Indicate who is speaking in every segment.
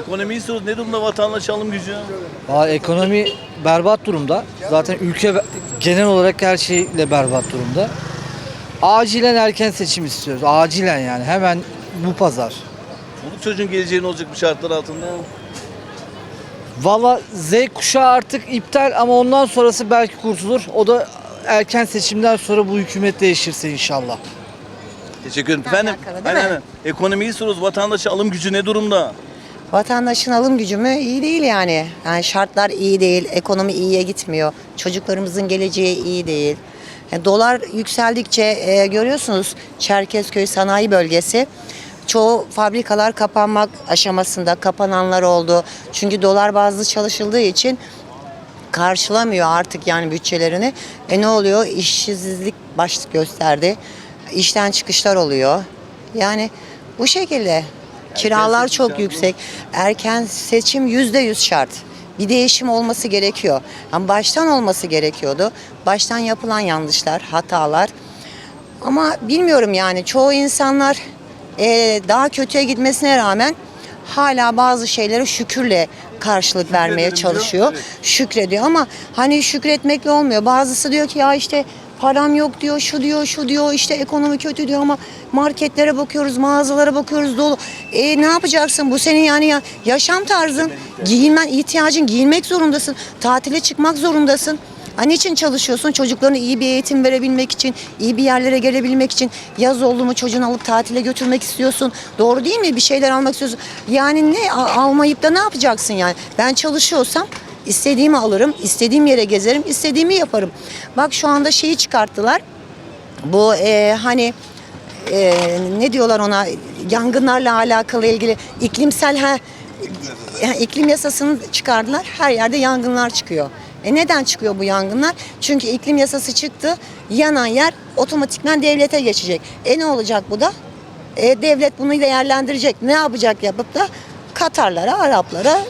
Speaker 1: Ekonomiyi soruyoruz. Ne durumda vatandaş alım gücü?
Speaker 2: Valla ekonomi berbat durumda. Zaten ülke be- genel olarak her şeyle berbat durumda. Acilen erken seçim istiyoruz. Acilen yani. Hemen bu pazar.
Speaker 1: Çoluk çocuğun geleceği ne olacak bu şartlar altında?
Speaker 2: Valla Z kuşağı artık iptal ama ondan sonrası belki kurtulur. O da erken seçimden sonra bu hükümet değişirse inşallah.
Speaker 1: Teşekkür ederim. Efendim,
Speaker 3: alakalı, değil
Speaker 1: aynen,
Speaker 3: mi?
Speaker 1: aynen. Ekonomiyi soruyoruz. Vatandaş alım gücü ne durumda?
Speaker 3: Vatandaşın alım gücü mü iyi değil yani. Yani şartlar iyi değil, ekonomi iyiye gitmiyor. Çocuklarımızın geleceği iyi değil. Yani dolar yükseldikçe e, görüyorsunuz Çerkezköy sanayi bölgesi çoğu fabrikalar kapanmak aşamasında kapananlar oldu. Çünkü dolar bazlı çalışıldığı için karşılamıyor artık yani bütçelerini. E ne oluyor? İşsizlik baş gösterdi. İşten çıkışlar oluyor. Yani bu şekilde. Kiralar çok
Speaker 1: şart mı?
Speaker 3: yüksek. Erken seçim yüzde yüz şart. Bir değişim olması gerekiyor. Ama baştan olması gerekiyordu. Baştan yapılan yanlışlar, hatalar. Ama bilmiyorum yani çoğu insanlar eee, daha kötüye gitmesine rağmen hala bazı şeylere şükürle karşılık vermeye
Speaker 1: Şükredelim diyor.
Speaker 3: çalışıyor.
Speaker 1: Evet.
Speaker 3: Şükrediyor ama hani şükretmekle olmuyor. Bazısı diyor ki ya işte param yok diyor, şu diyor, şu diyor, işte ekonomi kötü diyor ama marketlere bakıyoruz, mağazalara bakıyoruz dolu. E ne yapacaksın? Bu senin yani ya, yaşam tarzın, giyinmen, ihtiyacın, giyinmek zorundasın. Tatile çıkmak zorundasın. Ha, niçin çalışıyorsun? Çocuklarına iyi bir eğitim verebilmek için, iyi bir yerlere gelebilmek için. Yaz oldu mu çocuğunu alıp tatile götürmek istiyorsun. Doğru değil mi? Bir şeyler almak istiyorsun. Yani ne almayıp da ne yapacaksın yani? Ben çalışıyorsam istediğimi alırım, istediğim yere gezerim, istediğimi yaparım. Bak şu anda şeyi çıkarttılar. Bu e, hani e, ne diyorlar ona yangınlarla alakalı ilgili iklimsel ha, iklim yasasını çıkardılar. Her yerde yangınlar çıkıyor. E neden çıkıyor bu yangınlar? Çünkü iklim yasası çıktı. Yanan yer otomatikman devlete geçecek. E ne olacak bu da? E, devlet bunu değerlendirecek. Ne yapacak yapıp da Katarlara, Araplara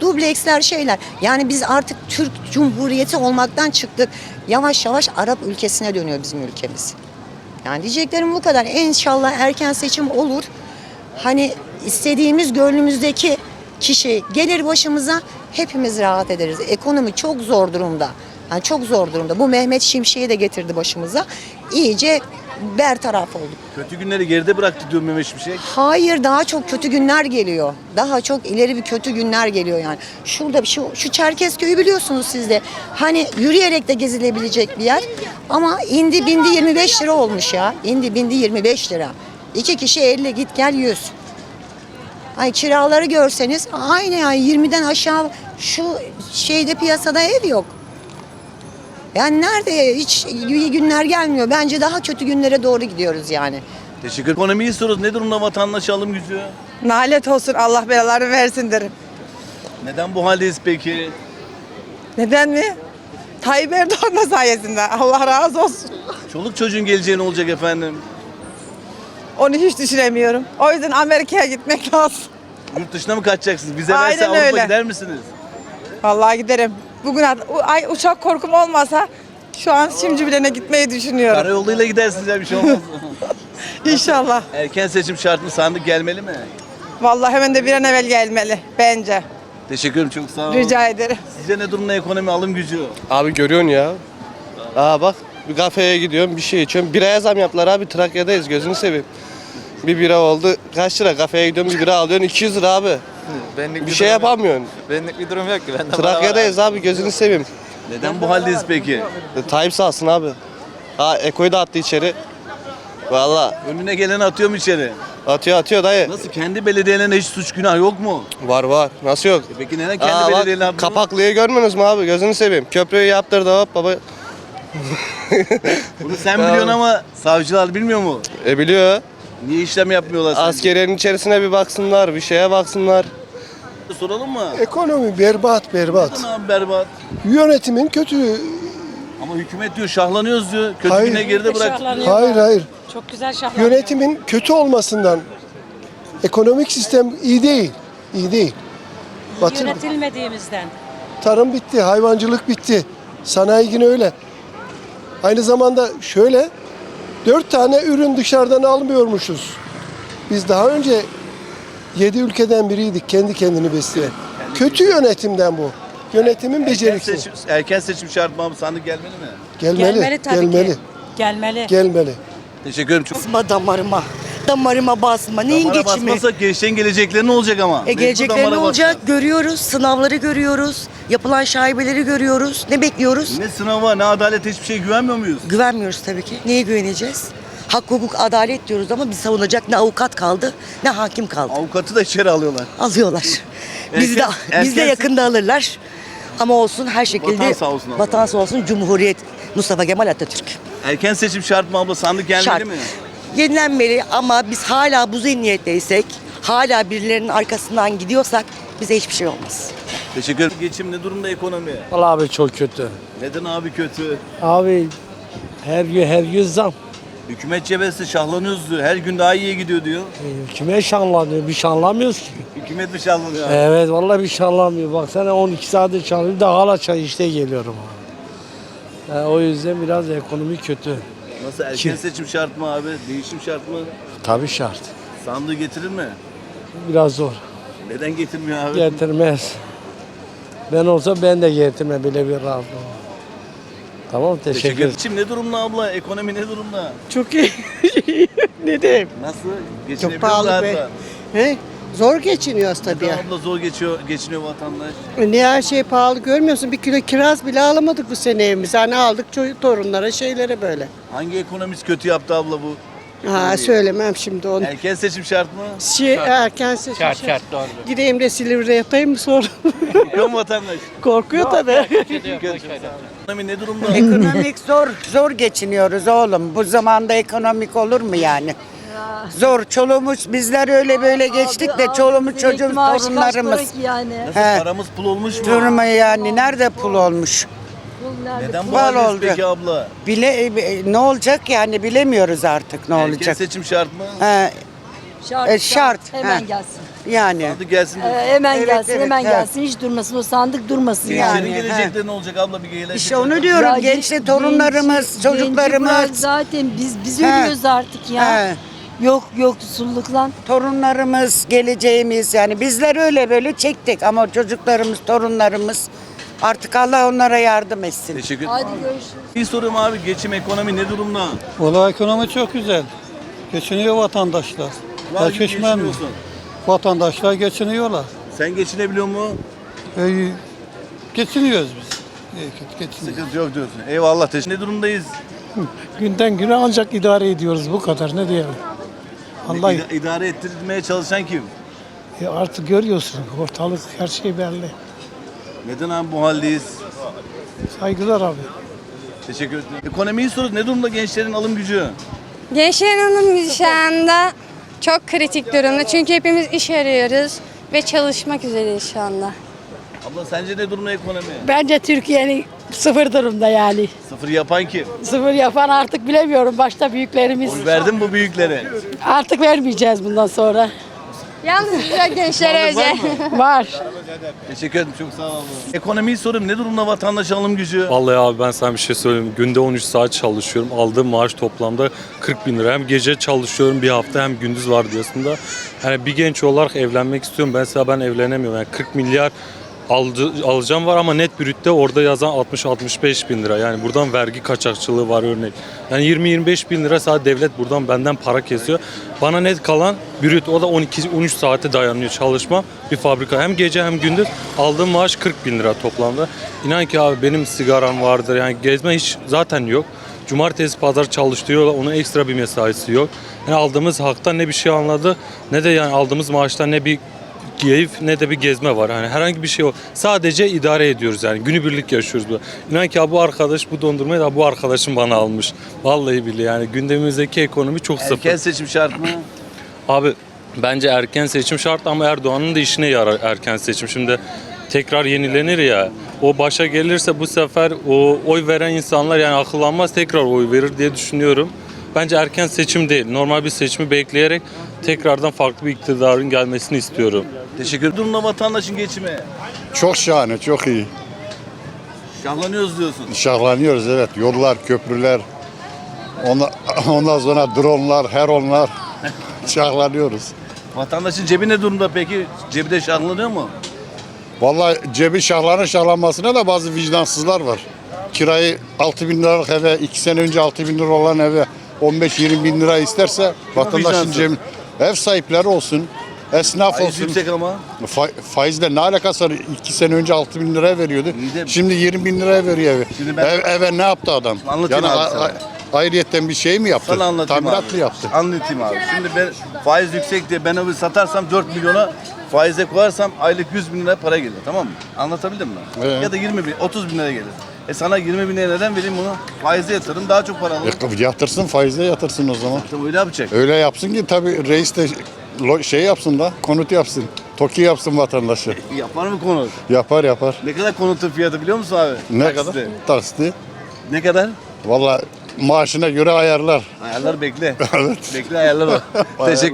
Speaker 3: dubleksler şeyler. Yani biz artık Türk Cumhuriyeti olmaktan çıktık. Yavaş yavaş Arap ülkesine dönüyor bizim ülkemiz. Yani diyeceklerim bu kadar. İnşallah erken seçim olur. Hani istediğimiz gönlümüzdeki kişi gelir başımıza hepimiz rahat ederiz. Ekonomi çok zor durumda. Yani çok zor durumda. Bu Mehmet Şimşek'i de getirdi başımıza. İyice bertaraf olduk.
Speaker 1: Kötü günleri geride bıraktı diyor Mehmet Şimşek.
Speaker 3: Hayır daha çok kötü günler geliyor. Daha çok ileri bir kötü günler geliyor yani. Şurada şu şu Çerkezköy'ü biliyorsunuz siz de. Hani yürüyerek de gezilebilecek bir yer. Ama indi bindi 25 lira olmuş ya. İndi bindi 25 lira. İki kişi 50 git gel 100. Ay kiraları görseniz aynı yani 20'den aşağı şu şeyde piyasada ev yok. Yani nerede hiç iyi günler gelmiyor. Bence daha kötü günlere doğru gidiyoruz yani.
Speaker 1: Teşekkür ederim. Ekonomiyi soruyoruz. Ne durumda vatandaş alım gücü?
Speaker 4: Nalet olsun Allah belalarını versin derim.
Speaker 1: Neden bu haldeyiz peki?
Speaker 4: Neden mi? Tayyip Erdoğan'ın sayesinde. Allah razı olsun.
Speaker 1: Çoluk çocuğun geleceği ne olacak efendim?
Speaker 4: Onu hiç düşünemiyorum. O yüzden Amerika'ya gitmek lazım.
Speaker 1: Yurt dışına mı kaçacaksınız? Bize
Speaker 4: Aynen
Speaker 1: verse Avrupa
Speaker 4: öyle.
Speaker 1: gider misiniz?
Speaker 4: Vallahi giderim. Bugün ay uçak korkum olmasa şu an şimdi bilene gitmeyi düşünüyorum.
Speaker 1: Karayoluyla gidersiniz ya bir şey olmaz.
Speaker 4: İnşallah.
Speaker 1: Erken seçim şartlı sandık gelmeli mi?
Speaker 4: Vallahi hemen de bir an evvel gelmeli bence.
Speaker 1: Teşekkür ederim çok sağ olun.
Speaker 4: Rica ederim.
Speaker 1: Sizce ne durumda ekonomi alım gücü?
Speaker 5: Abi görüyorsun ya. Aa bak bir kafeye gidiyorum bir şey içiyorum. Biraya zam yaptılar abi Trakya'dayız gözünü seveyim. Bir bira oldu kaç lira kafeye gidiyorsun bir bira alıyorsun 200 lira abi.
Speaker 6: Benlik
Speaker 5: Bir şey
Speaker 6: durum yok.
Speaker 5: yapamıyorsun.
Speaker 6: Benlik bir durum yok ki. Bende
Speaker 5: Trakya'dayız abi gözünü seveyim.
Speaker 1: Neden bu haldeyiz peki?
Speaker 5: E, Tayyip sağ olsun abi. Ha Eko'yu da attı içeri. Valla
Speaker 1: Önüne geleni atıyor mu içeri?
Speaker 5: atıyor atıyor dayı.
Speaker 1: Nasıl kendi belediyelerine hiç suç günah yok mu?
Speaker 5: Var var nasıl yok?
Speaker 1: E Peki neden kendi
Speaker 5: Aa, bak,
Speaker 1: belediyelerine yapmıyor?
Speaker 5: kapaklıyı görmüyorsunuz mu abi gözünü seveyim. Köprüyü yaptırdı hop baba.
Speaker 1: Bunu sen biliyorsun ama savcılar bilmiyor mu?
Speaker 5: E biliyor.
Speaker 1: Niye işlem yapmıyorlar sence?
Speaker 5: Askeriyenin içerisine bir baksınlar bir şeye baksınlar.
Speaker 1: Soralım mı?
Speaker 7: Ekonomi berbat berbat.
Speaker 1: Neden abi berbat?
Speaker 7: Yönetimin kötü.
Speaker 1: Ama hükümet diyor şahlanıyoruz diyor. Kötü
Speaker 7: Hayır.
Speaker 1: güne geride bırak.
Speaker 7: Hayır hayır.
Speaker 8: Çok güzel şahlanıyor.
Speaker 7: Yönetimin kötü olmasından ekonomik sistem iyi değil. İyi değil. Batı,
Speaker 8: Yönetilmediğimizden.
Speaker 7: tarım bitti, hayvancılık bitti. Sanayi yine öyle. Aynı zamanda şöyle dört tane ürün dışarıdan almıyormuşuz. Biz daha önce Yedi ülkeden biriydik kendi kendini besleyen. Kötü yönetimden bu. Yönetimin
Speaker 1: Erken
Speaker 7: beceriksiz.
Speaker 1: seçim, erken seçim şart mı abi? Sandık gelmeli mi?
Speaker 7: Gelmeli,
Speaker 8: Gelmeli tabii
Speaker 7: gelmeli,
Speaker 8: ki. Gelmeli.
Speaker 7: gelmeli.
Speaker 1: Teşekkür ederim. Çok
Speaker 9: Basma damarıma. Damarıma basma. Neyin
Speaker 1: Damara
Speaker 9: geçimi?
Speaker 1: basmazsak gençlerin gelecekleri ne olacak ama?
Speaker 9: E
Speaker 1: Mecbur
Speaker 9: gelecekleri ne
Speaker 1: damara
Speaker 9: olacak?
Speaker 1: basacağız.
Speaker 9: Görüyoruz. Sınavları görüyoruz. Yapılan şaibeleri görüyoruz. Ne bekliyoruz?
Speaker 1: Ne sınava ne adalet hiçbir şeye güvenmiyor muyuz?
Speaker 9: Güvenmiyoruz tabii ki. Neye güveneceğiz? Hak, hukuk, adalet diyoruz ama bir savunacak ne avukat kaldı ne hakim kaldı.
Speaker 1: Avukatı da içeri alıyorlar.
Speaker 9: Alıyorlar. Biz de,
Speaker 1: Erken-
Speaker 9: biz de yakında alırlar. Ama olsun her şekilde.
Speaker 1: Vatan sağ olsun abla.
Speaker 9: Vatan sağ olsun. Cumhuriyet Mustafa Kemal Atatürk.
Speaker 1: Erken seçim şart mı abla? Sandık gelmeli
Speaker 9: Şart.
Speaker 1: mi?
Speaker 9: Yenilenmeli ama biz hala bu zihniyetteysek, hala birilerinin arkasından gidiyorsak bize hiçbir şey olmaz.
Speaker 1: Teşekkür ederim. Geçim ne durumda ekonomi?
Speaker 10: Vallahi abi çok kötü.
Speaker 1: Neden abi kötü?
Speaker 10: Abi her gün her gün zam.
Speaker 1: Hükümet cebesi şahlanıyoruz diyor. Her gün daha iyiye gidiyor diyor.
Speaker 10: E, kime şanlanıyor? Bir şanlamıyoruz ki.
Speaker 1: Hükümet mi şahlanıyor abi?
Speaker 10: Evet vallahi bir şanlamıyor. Baksana 12 saattir çalışıyorum da hala çay işte geliyorum abi. E, o yüzden biraz ekonomi kötü.
Speaker 1: Nasıl erken
Speaker 10: Kim?
Speaker 1: seçim şart mı abi? Değişim şart mı?
Speaker 10: Tabii şart.
Speaker 1: Sandığı getirir mi?
Speaker 10: Biraz zor.
Speaker 1: Neden getirmiyor abi?
Speaker 10: Getirmez. Ben olsa ben de getirme bile bir rahat ol. Tamam teşekkür
Speaker 1: Teşekkür
Speaker 10: ederim.
Speaker 1: ederim. ne durumda abla? Ekonomi ne durumda?
Speaker 11: Çok iyi. ne diyeyim?
Speaker 1: Nasıl?
Speaker 11: Çok pahalı be. He? Zor geçiniyoruz tabii.
Speaker 1: Neden abla zor geçiyor, geçiniyor vatandaş?
Speaker 11: Ne her şey pahalı görmüyorsun. Bir kilo kiraz bile alamadık bu sene evimize. Hani aldık çocuk torunlara şeylere böyle.
Speaker 1: Hangi ekonomist kötü yaptı abla bu?
Speaker 11: Ha söylemem şimdi onu.
Speaker 1: Erken seçim şart mı?
Speaker 11: Şey, erken seçim. Şart şart doğru. Gideyim de Silivri'de yatayım mı sonra?
Speaker 1: Korkuyor mu vatandaş?
Speaker 11: Korkuyor tabii.
Speaker 1: Ekonomi ne durumda?
Speaker 9: Ekonomik zor, zor geçiniyoruz oğlum. Bu zamanda ekonomik olur mu yani? Zor. Çoluğumuz bizler öyle böyle geçtik de çoluğumuz çocuğumuz torunlarımız.
Speaker 1: Nasıl
Speaker 9: He.
Speaker 1: paramız pul olmuş mu?
Speaker 9: Durma yani nerede pul olmuş?
Speaker 1: Neden bu
Speaker 9: Bal
Speaker 1: haldeyiz
Speaker 9: oldu.
Speaker 1: peki abla?
Speaker 9: Bile e, ne olacak yani bilemiyoruz artık ne
Speaker 1: Erken
Speaker 9: olacak.
Speaker 1: seçim şart mı?
Speaker 9: He,
Speaker 8: Şart,
Speaker 9: E, şart.
Speaker 8: Hemen
Speaker 9: He.
Speaker 8: gelsin.
Speaker 9: Yani
Speaker 1: Sandık gelsin.
Speaker 8: Ee, hemen
Speaker 9: Evet,
Speaker 8: gelsin,
Speaker 9: evet,
Speaker 8: hemen
Speaker 9: evet.
Speaker 8: gelsin. Hiç durmasın. O sandık durmasın yani.
Speaker 1: Gençlerin
Speaker 9: yani,
Speaker 1: gelecekleri ne olacak abla bir gelecek.
Speaker 9: işte onu diyorum
Speaker 8: Ya
Speaker 9: gençli
Speaker 8: gen-
Speaker 9: torunlarımız,
Speaker 8: genci-
Speaker 9: çocuklarımız,
Speaker 8: genci bırak zaten biz biz
Speaker 9: He.
Speaker 8: ölüyoruz artık ya.
Speaker 9: he,
Speaker 8: Yok yoksulluklan.
Speaker 9: torunlarımız, geleceğimiz yani bizler öyle böyle çektik ama çocuklarımız, torunlarımız artık Allah onlara yardım etsin.
Speaker 1: Teşekkür ederim.
Speaker 8: Hadi görüşürüz.
Speaker 1: Bir sorum abi geçim ekonomi ne durumda?
Speaker 10: Valla ekonomi çok güzel. Geçiniyor vatandaşlar.
Speaker 1: Var gibi geçiniyorsun.
Speaker 10: Vatandaşlar geçiniyorlar.
Speaker 1: Sen geçinebiliyor mu?
Speaker 10: E, geçiniyoruz biz. geçiniyoruz.
Speaker 1: Sıkıntı yok diyorsun. Eyvallah teşekkür Ne durumdayız?
Speaker 10: Günden güne ancak idare ediyoruz bu kadar ne diyelim. Allah
Speaker 1: İda- idare ettirmeye çalışan kim?
Speaker 10: e, artık görüyorsun ortalık her şey belli.
Speaker 1: Neden abi bu haldeyiz?
Speaker 10: Saygılar abi.
Speaker 1: Teşekkür ederim. Ekonomiyi soruyoruz. Ne durumda gençlerin alım gücü?
Speaker 12: Gençlerin alım gücü şu anda çok kritik durumda. Çünkü hepimiz iş arıyoruz ve çalışmak üzereyiz şu anda.
Speaker 1: Abla sence ne durumda ekonomi?
Speaker 8: Bence Türkiye'nin sıfır durumda yani.
Speaker 1: Sıfır yapan kim?
Speaker 8: Sıfır yapan artık bilemiyorum. Başta büyüklerimiz.
Speaker 1: Oy verdin bu büyüklere.
Speaker 8: Artık vermeyeceğiz bundan sonra.
Speaker 12: Yalnızca gençlere
Speaker 1: Var
Speaker 12: özel.
Speaker 8: Var.
Speaker 1: Teşekkür ederim. Çok sağ ol abla. Ekonomiyi soruyorum. Ne durumda vatandaş alım gücü?
Speaker 13: Vallahi abi ben sana bir şey söyleyeyim. Günde 13 saat çalışıyorum. Aldığım maaş toplamda 40 bin lira. Hem gece çalışıyorum bir hafta hem gündüz vardiyasında. Yani bir genç olarak evlenmek istiyorum. Ben mesela ben evlenemiyorum. Yani 40 milyar aldı, alacağım var ama net brütte orada yazan 60-65 bin lira. Yani buradan vergi kaçakçılığı var örnek. Yani 20-25 bin lira sadece devlet buradan benden para kesiyor. Bana net kalan brüt o da 12-13 saate dayanıyor çalışma bir fabrika. Hem gece hem gündüz aldığım maaş 40 bin lira toplamda. İnan ki abi benim sigaram vardır yani gezme hiç zaten yok. Cumartesi pazar çalıştırıyorlar onun ekstra bir mesaisi yok. Yani aldığımız haktan ne bir şey anladı ne de yani aldığımız maaştan ne bir keyif ne de bir gezme var. Yani herhangi bir şey yok. Sadece idare ediyoruz yani. Günübirlik yaşıyoruz. bu. İnan ki bu arkadaş bu dondurmayı da bu arkadaşım bana almış. Vallahi billahi yani gündemimizdeki ekonomi çok sıfır.
Speaker 1: Erken seçim şart mı?
Speaker 13: Abi bence erken seçim şart ama Erdoğan'ın da işine yarar erken seçim. Şimdi tekrar yenilenir ya. O başa gelirse bu sefer o oy veren insanlar yani akıllanmaz tekrar oy verir diye düşünüyorum. Bence erken seçim değil. Normal bir seçimi bekleyerek tekrardan farklı bir iktidarın gelmesini istiyorum.
Speaker 1: Teşekkür ederim. Durumda vatandaşın geçimi.
Speaker 7: Çok şahane, çok iyi.
Speaker 1: Şahlanıyoruz diyorsun.
Speaker 7: Şahlanıyoruz evet. Yollar, köprüler, ondan, ondan sonra dronlar, heronlar. Şahlanıyoruz.
Speaker 1: Vatandaşın cebi ne durumda peki? Cebi de şahlanıyor mu?
Speaker 7: Vallahi cebi şahlanır şahlanmasına da bazı vicdansızlar var. Kirayı 6 bin liralık eve, 2 sene önce 6 bin lira olan eve 15-20 bin lira isterse vatandaşın
Speaker 1: vicdansız?
Speaker 7: cebi... Ev sahipleri olsun, esnaf
Speaker 1: Faiz
Speaker 7: olsun.
Speaker 1: yüksek ama.
Speaker 7: Fa- faizle ne alakası var? 2 sene önce 6 bin liraya veriyordu.
Speaker 1: İyi de-
Speaker 7: Şimdi 20 bin liraya veriyor evi.
Speaker 1: Şimdi ben-
Speaker 7: Ev, eve ne yaptı adam?
Speaker 1: Anlatayım abi sana.
Speaker 7: ayrıyetten bir şey mi yaptı?
Speaker 1: Sana anlatayım
Speaker 7: Tamirat
Speaker 1: abi.
Speaker 7: mı yaptı?
Speaker 1: Anlatayım abi. Şimdi ben faiz yüksek diye ben evi satarsam 4 milyona faize koyarsam aylık 100 bin lira para gelir tamam mı? Anlatabildim mi?
Speaker 7: Ee?
Speaker 1: Ya da 20 bin, 30 bin lira gelir. E sana 20 bin lira neden vereyim bunu? Faize yatırım daha çok para alırım.
Speaker 7: E, yatırsın faizle yatırsın o zaman.
Speaker 1: Tabii öyle yapacak.
Speaker 7: Öyle yapsın ki tabii reis de lo- şey yapsın da konut yapsın. Toki yapsın vatandaşı.
Speaker 1: Yapar mı konu?
Speaker 7: Yapar yapar.
Speaker 1: Ne kadar konutun fiyatı biliyor musun abi?
Speaker 7: Ne
Speaker 1: Taksite.
Speaker 7: kadar? Taksiti.
Speaker 1: Ne kadar?
Speaker 7: Valla maaşına göre ayarlar.
Speaker 1: Ayarlar bekle. Bekle ayarlar o. Teşekkür